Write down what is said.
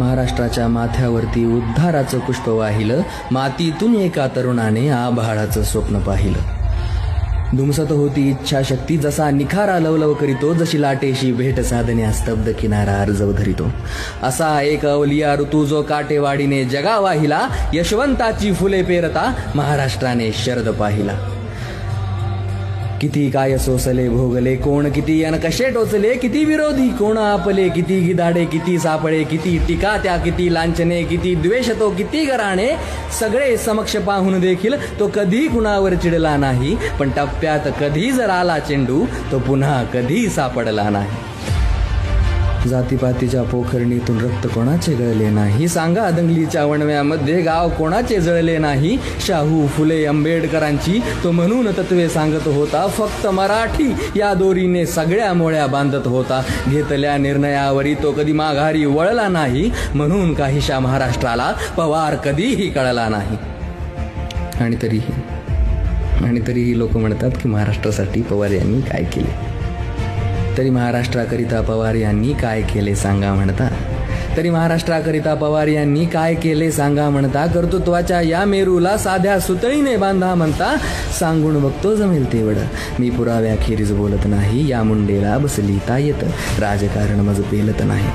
महाराष्ट्राच्या माथ्यावरती उद्धाराचं पुष्प वाहिलं मातीतून एका तरुणाने आभाळाचं स्वप्न पाहिलं. धुमसत होती इच्छाशक्ती जसा निखारा लवलव करीतो जशी लाटेशी भेट साधने स्तब्ध किनारा अर्जव धरितो. असा एक अवलिया ऋतू जो काटेवाडीने जगा वाहिला यशवंताची फुले पेरता महाराष्ट्राने शरद पाहिला. किती काय सोसले भोगले कोण किती अन कसे टोचले किती विरोधी कोण आपले किती गिदाडे किती सापळे किती टीका त्या किती लांछने किती द्वेष तो किती गराणे सगळे समक्ष पाहून देखील तो कधी कुणावर चिडला नाही पण टप्प्यात कधी जर आला चेंडू तो पुन्हा कधी सापडला नाही. जातीपातीच्या पोखरणीतून रक्त कोणाचे गळले नाही? सांगा दंगलीच्या वणव्यामध्ये गाव कोणाचे जळले नाही? शाहू फुले आंबेडकरांची तो म्हणून तत्वे सांगत होता. फक्त मराठी या दोरीने सगळ्या मोळ्या बांधत होता. घेतल्या निर्णयावरी तो कधी माघारी वळला नाही. म्हणून काहीशा महाराष्ट्राला पवार कधीही कळला नाही. आणि तरीही आणि तरीही लोक म्हणतात की महाराष्ट्रासाठी पवार यांनी काय केले? तरी महाराष्ट्राकरिता पवार यांनी काय केले सांगा म्हणता. तरी महाराष्ट्राकरिता पवार यांनी काय केले सांगा म्हणता. कर्तृत्वाच्या या मेरूला साध्या सुतळीने बांधा म्हणता. सांगून बघतो जमेल तेवढं. मी पुराव्याखेरीज बोलत नाही या मुंडेला बसली येत. राजकारण मज पेलत नाही.